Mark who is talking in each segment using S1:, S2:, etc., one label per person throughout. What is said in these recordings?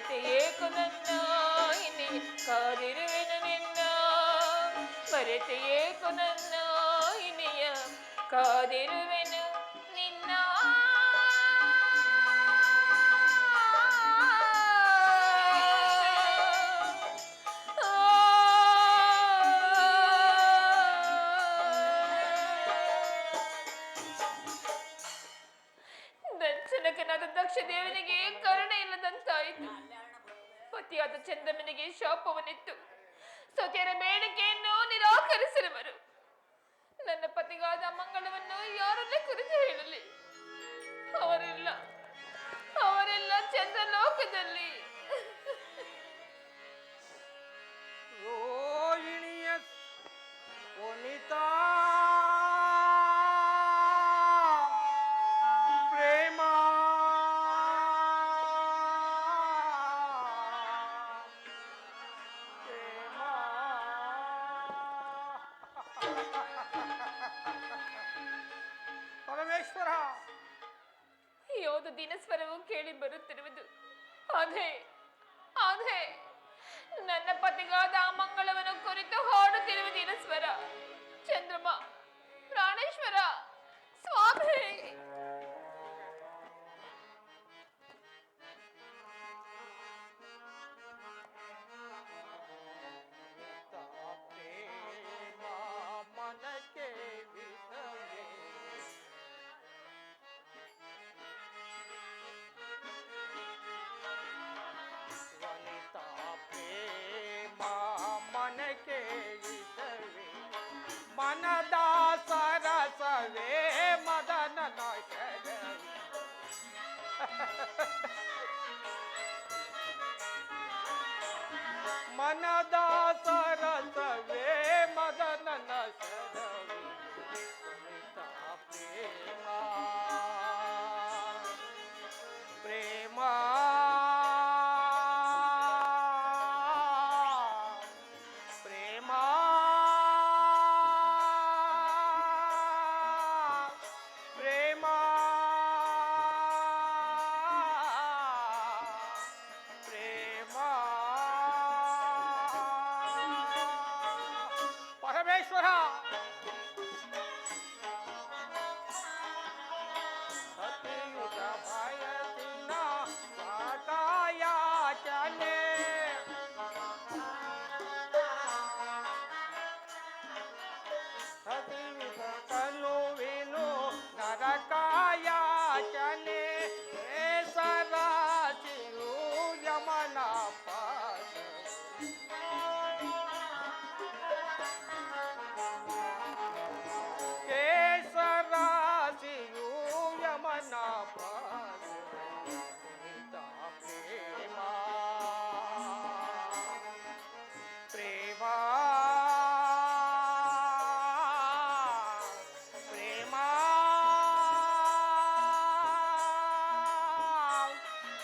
S1: ಮರೆತೆಯೇಕುನನ್ನ ಇನಿ ಕಾದಿರುವೆನ ನಿನ್ನ ಮರೆತೆಯೇಕುನನ್ನ ಇನಿಯ ಕಾದಿರುವೆನ ಪತಿಯಾದ ಚಂದಮನಿಗೆ ಶೋಪವನ್ನಿತ್ತು. ಸತಿಯರ ಬೇಡಿಕೆಯನ್ನು ನಿರಾಕರಿಸಿರುವರು ನನ್ನ ಪತಿಗಾದ ಮಂಗಳವನ್ನು ಯಾರಲ್ಲೇ ಕುರಿತು ಹೇಳಲಿ. ಅವರೆಲ್ಲ. ಅವರೆಲ್ಲ ಚಂದ್ರಲೋಕದಲ್ಲಿ. ಒಂದು ದಿನಸ್ವರವು ಕೇಳಿ ಬರುತ್ತಿರುವುದು. ಅದೇ ಅದೇ ನನ್ನ ಪತಿಗಾದ ಅಮಂಗಳವನ್ನು ಕುರಿತು ಹಾಡುತ್ತಿರುವ
S2: ದಿನ ಮನದಾ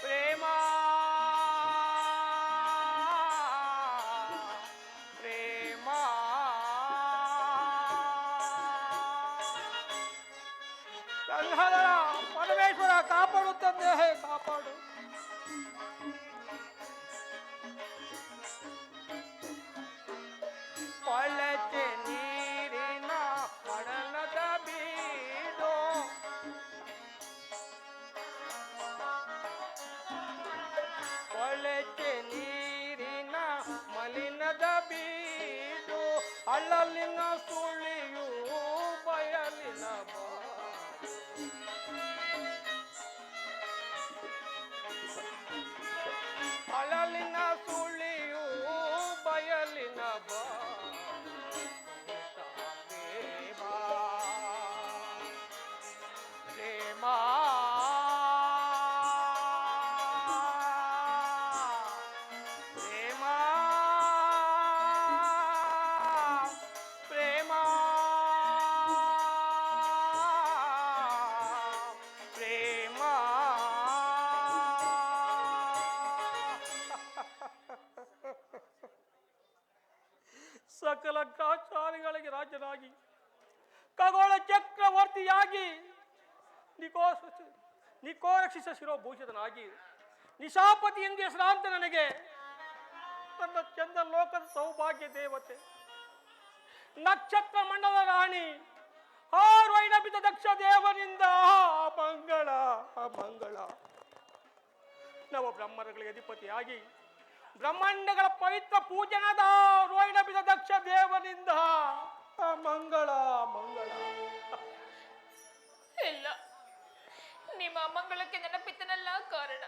S2: ప్రేమా. ప్రేమా. పరమేశ్వర కాపాడు తండ్రి కాపాడు. 알랄리. ಮತ್ತು ಲಂಕಾಚಾರಿಗಳಿಗೆ ರಾಜನಾಗಿ ಖಗೋಳ ಚಕ್ರವರ್ತಿಯಾಗಿ, ನಿಕೋಸ ನಿಕೋರಕ್ಷಿಸ ಶಿರೋಭೂಷಿತನಾಗಿ, ನಿಶಾಪತಿ ಎಂದು ಹೆಸರಾಂತ ನನಗೆ ತನ್ನ ಚಂದ ಲೋಕದ ಸೌಭಾಗ್ಯ ದೇವತೆ, ನಕ್ಷತ್ರ ಮಂಡಲ ರಾಣಿ ಹಾರೋಯಿನ ದಕ್ಷ ದೇವನಿಂದ ಮಂಗಳ ಮಂಗಳ. ನವ ಬ್ರಹ್ಮರಗಳಿಗೆ ಅಧಿಪತಿಯಾಗಿ ಬ್ರಹ್ಮಾಂಡಗಳ ಪವಿತ್ರ ಪೂಜನದ ರೋಹಿಣ ಬಿದ ದಕ್ಷ ದೇವನಿಂದ ಮಂಗಳ ಮಂಗಳ.
S1: ಇಲ್ಲ. ನಿಮ್ಮ ಅಮ್ಮಂಗಳಕ್ಕೆ ನೆನಪಿತನಲ್ಲ ಕಾರಣ.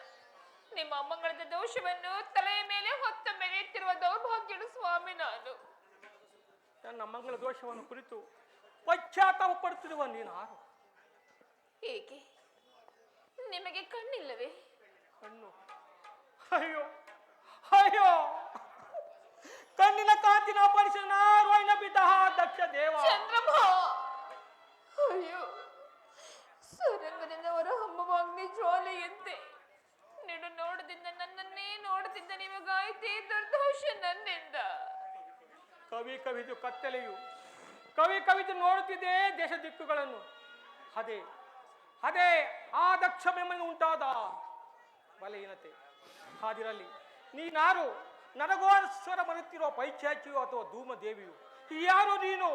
S1: ನಿಮ್ಮ ಅಮ್ಮಂಗಳದ ದೋಷವನ್ನು ತಲೆಯ ಮೇಲೆ ಹೊತ್ತ ಮೆರೆಯುತ್ತಿರುವ ದೌರ್ಭಾಗ್ಯದ ಸ್ವಾಮಿ ನಾನು.
S2: ನನ್ನ ಮಂಗಳ ದೋಷವನ್ನು ಕುರಿತು ಪಶ್ಚಾತ್ತಾಪ ಪಡುತ್ತಿರುವ ನೀನು ಆರು
S1: ಏಕೆ? ನಿಮಗೆ ಕಣ್ಣಿಲ್ಲವೇ?
S2: ಕಣ್ಣು. ಅಯ್ಯೋ ಅಯ್ಯೋ. ಕಣ್ಣಿನ ಕಾಂತಿನ ಪರಿಶನ ಬಿದ್ದ ದಕ್ಷ ದೇವ.
S1: ಚಂದ್ರಮ್ಮ. ಅಯ್ಯೋ. ಸುರಂಗದಿಂದ ಹೊರ ಹಮ್ಮವಾಗ್ನಿ ಜ್ವಾಲೆಯಂತೆ. ನೀನು ನೋಡದಿಂದ ನನ್ನನ್ನೇ ನೋಡುತ್ತಿದ್ದ ನಿಮಗಾಯ್ತೇ ದುರ್ದೋಷ ನನ್ನಿಂದ
S2: ಕವಿ ಕವಿದು ಕತ್ತಲೆಯು ಕವಿ ಕವಿದು ನೋಡುತ್ತಿದೆ ದೇಶ ದಿಕ್ಕುಗಳನ್ನು. ಅದೇ ಅದೇ ಆ ದಕ್ಷ ಮೆಮ್ಮನ್ನು ಉಂಟಾದ ಬಲಹೀನತೆ ಹಾದಿರಲ್ಲಿ ನೀನಾರು ನನಗೋಸ್ಕರ ಬರುತ್ತಿರೋ ಪೈಚಾಚಿಯೋ ಅಥವಾ ಧೂಮ ದೇವಿಯು ಯಾರು ನೀನು?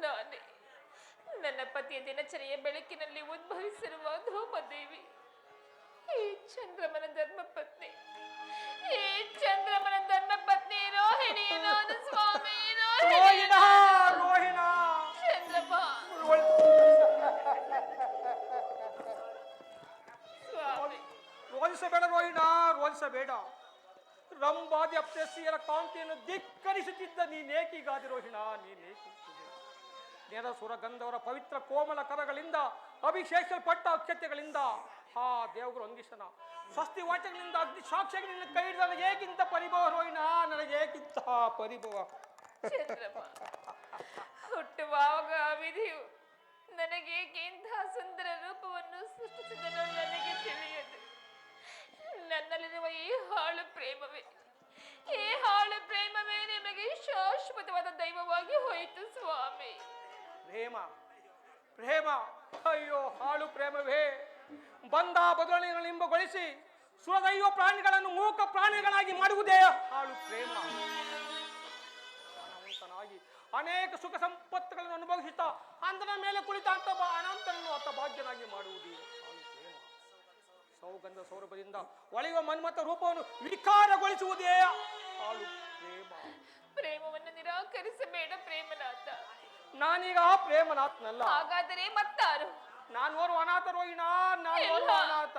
S1: ನಾನೇ ನನ್ನ ಪತಿಯ ದಿನಚರಿಯ ಬೆಳಕಿನಲ್ಲಿ ಉದ್ಭವಿಸಿರುವ ಧೂಮದೇವಿ. ಈ ಚಂದ್ರಮನ ಧರ್ಮಪತ್ನಿ ಈ ಚಂದ್ರಮನ ನಾನು ಸ್ವಾಮಿ
S2: ರೋಹಿಣ.
S1: ರೋಹಿಣಿ
S2: ರೋಹಿಣ. ರೋಧಿಸಬೇಡ ರೋಹಿಣ ರೋಧಿಸಬೇಡ ರಂಬಾದಿ ಅಪ್ಸೆಸ್ಸಿಯರ ಕಾಂತಿಯನ್ನು ಧಿಕ್ಕರಿಸುತ್ತಿದ್ದ ನೀನೇಕಿಗಾದಿ ರೋಹಿಣ ನೀನೇಕಿ ನೆರ ಸುರ ಗಂಧವರ ಪವಿತ್ರ ಕೋಮಲ ಕರಗಳಿಂದ ಅಭಿಷೇಕಿಸಲ್ಪಟ್ಟ ಅಕ್ಷತೆಗಳಿಂದ ಹಾ ದೇವಗುರು ಅಂಗಿಸನ ಸ್ವಸ್ತಿ ವಾಚಗಳಿಂದ ಅಗ್ನಿ ಸಾಕ್ಷಿಗಳಿಂದ ಕೈ ಹಿಡಿದ ಏಕಿಂತ ಪರಿಭವ ರೋಹಿಣ ನನಗೇಗಿಂತ ಪರಿಭವ.
S1: ಚಂದ್ರಮ ಹುಟ್ಟುವಾಗ ವಿಧಿಯು ನನಗೇಕೆ ಇಂತಹ ಸುಂದರ ರೂಪವನ್ನು ಸೃಷ್ಟಿಸಿದನು ನನಗೆ ತಿಳಿಯದು. ನನ್ನಲ್ಲಿರುವ ಈ ಹಾಳು ಪ್ರೇಮವೇ, ಈ ಹಾಳು ಪ್ರೇಮವೇ ನಿಮಗೆ ಶಾಶ್ವತವಾದ ದೈವವಾಗಿ ಹೋಯಿತು ಸ್ವಾಮಿ.
S2: ಪ್ರೇಮ ಪ್ರೇಮ, ಅಯ್ಯೋ, ಹಾಳು ಪ್ರೇಮವೇ. ಬಂದ ಬದಲಾವಣೆಗಳಿಂಬಗೊಳಿಸಿ ಸುರದೈವ ಪ್ರಾಣಿಗಳನ್ನು ಮೂಕ ಪ್ರಾಣಿಗಳಾಗಿ ಮಾಡುವುದೇ ಹಾಳು ಪ್ರೇಮ. ಅನೇಕ ಸುಖ ಸಂಪತ್ತುಗಳನ್ನು ಅನುಭವಿಸುತ್ತಾ ಅಂದನ ಮೇಲೆ ಕುಳಿತ ಅಂತ ಅನಂತನನ್ನು ಅತ್ತ ಭಾಗ್ಯನಾಗಿ ಮಾಡುವುದೇ. ಸೌಗಂಧ ಸೌರಭದಿಂದ ಒಳೆಯುವ ಮನ್ಮತ ರೂಪವನ್ನು ವಿಕಾರಗೊಳಿಸುವುದೇ ಪ್ರೇಮ.
S1: ಪ್ರೇಮವನ್ನು ನಿರಾಕರಿಸಬೇಡ ಪ್ರೇಮನಾಥ.
S2: ನಾನೀಗ ಪ್ರೇಮನಾಥನಲ್ಲ.
S1: ಹಾಗಾದರೆ ಮತ್ತಾರು?
S2: ನಾನು ಓರ್ವ ಅನಾಥ ರೋಹಿಣ ನಾನು ಓರ್ವ. ಅನಾಥ.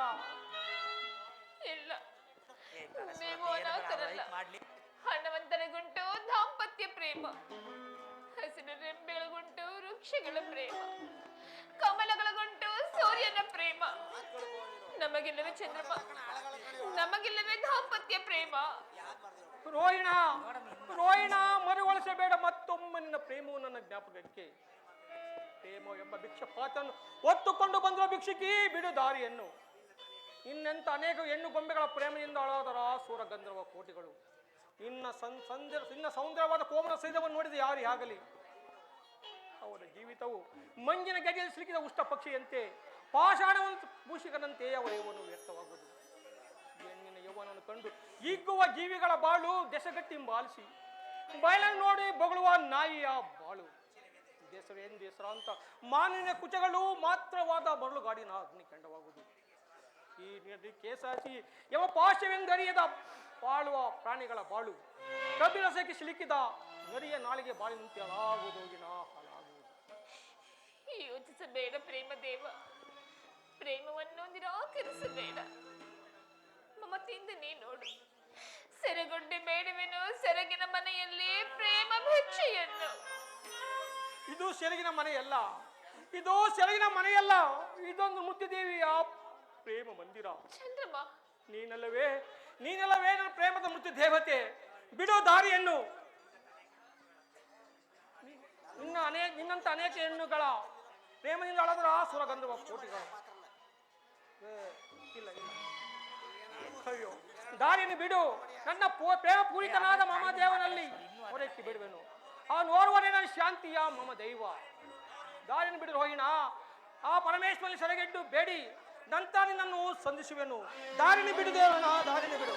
S1: ಇಲ್ಲ. ನೀವು ಅನಾಥರಲ್ಲ ಹಣವಂತರ ಗುಂಟು ದಾಂಪತ್ಯ ಪ್ರೇಮ. ಹಸಿರು ರೆಂಬೆಗಳ ಗುಂಟು ವೃಕ್ಷಗಳ ಪ್ರೇಮ. ಕಮಲಗಳ ಗುಂಟು ಸೂರ್ಯನ ಪ್ರೇಮ. ನಮಗಿಲ್ಲವೇ ಚಂದ್ರಮ ನಮಗಿಲ್ಲವೇ ದಾಂಪತ್ಯ ಪ್ರೇಮ.
S2: ರೋಹಿಣ ರೋಹಿಣ, ಮರುಗೊಳಿಸಬೇಡ ಮತ್ತೊಮ್ಮೆ ನಿನ್ನ ಪ್ರೇಮವು ನನ್ನ ಜ್ಞಾಪಕಕ್ಕೆ. ಪ್ರೇಮ ಎಂಬ ಭಿಕ್ಷ ಪಾತ್ರನ್ನು ಒತ್ತುಕೊಂಡು ಬಂದಿರೋ ಭಿಕ್ಷಕಿ, ಬಿಡು ದಾರಿಯನ್ನು. ಇನ್ನೆಂತ ಅನೇಕ ಹೆಣ್ಣು ಗೊಂಬೆಗಳ ಪ್ರೇಮದಿಂದ ಅಳಾದರ ಸೂರ ಗಂಧರ್ವ ಕೋಟಿಗಳು. ಇನ್ನ ಸಂ ಸಂದರ್ ಇನ್ನ ಸೌಂದರ್ಯವಾದ ಕೋಮಲ ಸೈದವನ್ನು ನೋಡಿದ ಯಾರು ಆಗಲಿ ಅವರ ಜೀವಿತವು ಮಂಜಿನ ಗಡಿಯಲ್ಲಿ ಸಿಲುಕಿದ ಉಷ್ಟ ಪಕ್ಷಿಯಂತೆ ಪಾಷಾಣವಂತ ಭೂಷಿಕನಂತೆ ಅವರ ಯೌವನು ವ್ಯರ್ಥವಾಗುವುದು ಹೆಣ್ಣಿನ ಯೌವನವನ್ನು ಕಂಡು ಹಿಗ್ಗುವ ಜೀವಿಗಳ ಬಾಳು ದೆಸಗಟ್ಟಿ ಬಾಲಿಸಿ ಬಯಲನ್ನು ನೋಡಿ ಬೊಗಳುವ ನಾಯಿಯ ಬಾಳು. ದೇಸವೇನ್ ಹೆಸರಾಂತ ಮಾನಿನ ಕುಚಗಳು ಮಾತ್ರವಾದ ಮರಳುಗಾಡಿನ ಅಗ್ನಿ ಕಂಡವಾಗುವುದು. ಈ ಕೇಸಾಸಿ ಯಾವ ಪಾಶವೆಂದರಿಯದ ಬಾಳುವ ಪ್ರಾಣಿಗಳ ಬಾಳು. ಕಬ್ಬಿರಸಕ್ಕೆ ಸಿಲುಕಿದ ನರಿಯ ನಾಳಿಗೆ ಬಾಳಿನಂತೆ ಅಲಾಗುವುದು ಹಾಳಾಗುವುದು
S1: ಯೋಚಿಸಬೇಡ ಪ್ರೇಮದೇವ. ಪ್ರೇಮವನ್ನು ನಿರಾಕರಿಸಬೇಡ. ಮಮತೆಯಿಂದ ನೀ ನೋಡು. ಸೆರೆಗೊಂಡೆ ಬೇಡವೆನು ಸೆರಗಿನ ಮನೆಯಲ್ಲಿ ಪ್ರೇಮ ಭಿಕ್ಷೆಯನ್ನು.
S2: ಇದು ಸೆರಗಿನ ಮನೆಯಲ್ಲ. ಇದು ಸೆರಗಿನ ಮನೆಯಲ್ಲ. ಇದೊಂದು ಮುತ್ತಿದೇವಿಯ ಪ್ರೇಮ ಮಂದಿರ.
S1: ಚಂದ್ರಮ್ಮ.
S2: ನೀನಲ್ಲವೇ ನೀನಲ್ಲವೇ ನನ್ನ ಪ್ರೇಮದ ಮುತ್ತು ದೇವತೆ ಬಿಡೋ ದಾರಿಯನ್ನು. ನಿನ್ನ ಅನೇಕ ನಿನ್ನಂತ ಅನೇಕ ಹೆಣ್ಣುಗಳ ಪ್ರೇಮದಿಂದ ಅಳದ್ರ ಸುರ ಗಂಧರ್ವ ಕೋಟಿಗಳು. ಇಲ್ಲ ಇಲ್ಲ. ಅಯ್ಯೋ ದಾರಿನ ಬಿಡು. ನನ್ನ ಪ್ರೇಮ ಪೂರಿತನಾದ ಮಹಾದೇವನಲ್ಲಿ ಹೊರಕ್ಕೆ ಬಿಡುವೆನು. ಆ ಓರ್ವನೇ ನನ್ನ ಶಾಂತಿಯ ಮಮ ದೈವ. ದಾರಿನ ಬಿಡು ರೋಹಿಣ ಆ ಪರಮೇಶ್ವರಿ ಸೆರೆಗೆಟ್ಟು ಬೇಡಿ. ನಂತರ ನಿನ್ನನ್ನು ಸಂಧಿಸುವೆನು. ದಾರಿನ ಬಿಡು ದೇವನ ದಾರಿನ ಬಿಡು.